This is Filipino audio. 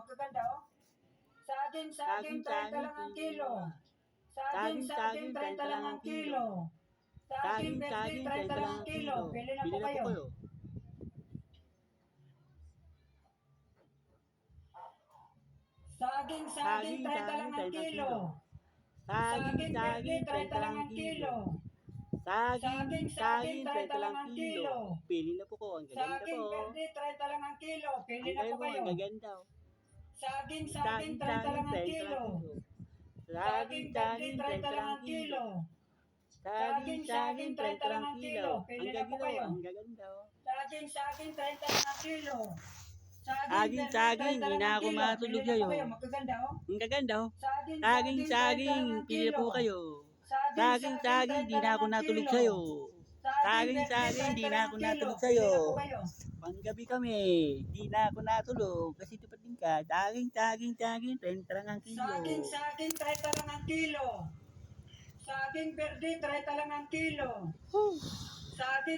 magaganda oh. Saging, saging, Saging, 30 saging, lang ang 30 kilo. Saging, Saging, saging, saging, 30 lang ang kilo. Saging, Saging, saging, saging, 30 lang ang kilo. Pili na po kayo. Saging, saging, Saging, 30 lang ang saging, 30 kilo. Saging, Saging, saging, 30 lang ang kilo. Saging, Saging, saging, 30 30 lang ang kilo. Pili na po ko. Ang gaganda Saging, po. verde, 30 lang ang kilo. Pili Ang na po ganda po. kayo. Ang gaganda. oh. Saging, saging, Saging, 30 lang ang 30 kilo. Saging, Saging, saging, 30 30 lang ang kilo. Saging, saging, 30 lang ang kilo. Pili na po kayo. Ang gaganda. oh. Saging, saging, 30 lang ang kilo. Saging, saging, 30 di lang na ako matulog na po kayo. Magaganda oh. Ang gaganda. oh. Saging, Saging, 30 saging, lang ang pili po kilo. kayo. Saging, Saging, saging, di na ako natulog sa'yo. Saging, Saging, verde, saging, 30 di na ako natulog sa'yo. Panggabi kami, di na ako natulog kasi tupating ka. Saging, saging, saging, 30 lang ang kilo. Saging, saging, 30 lang ang kilo. Saging verde, 30 lang ang kilo. Saging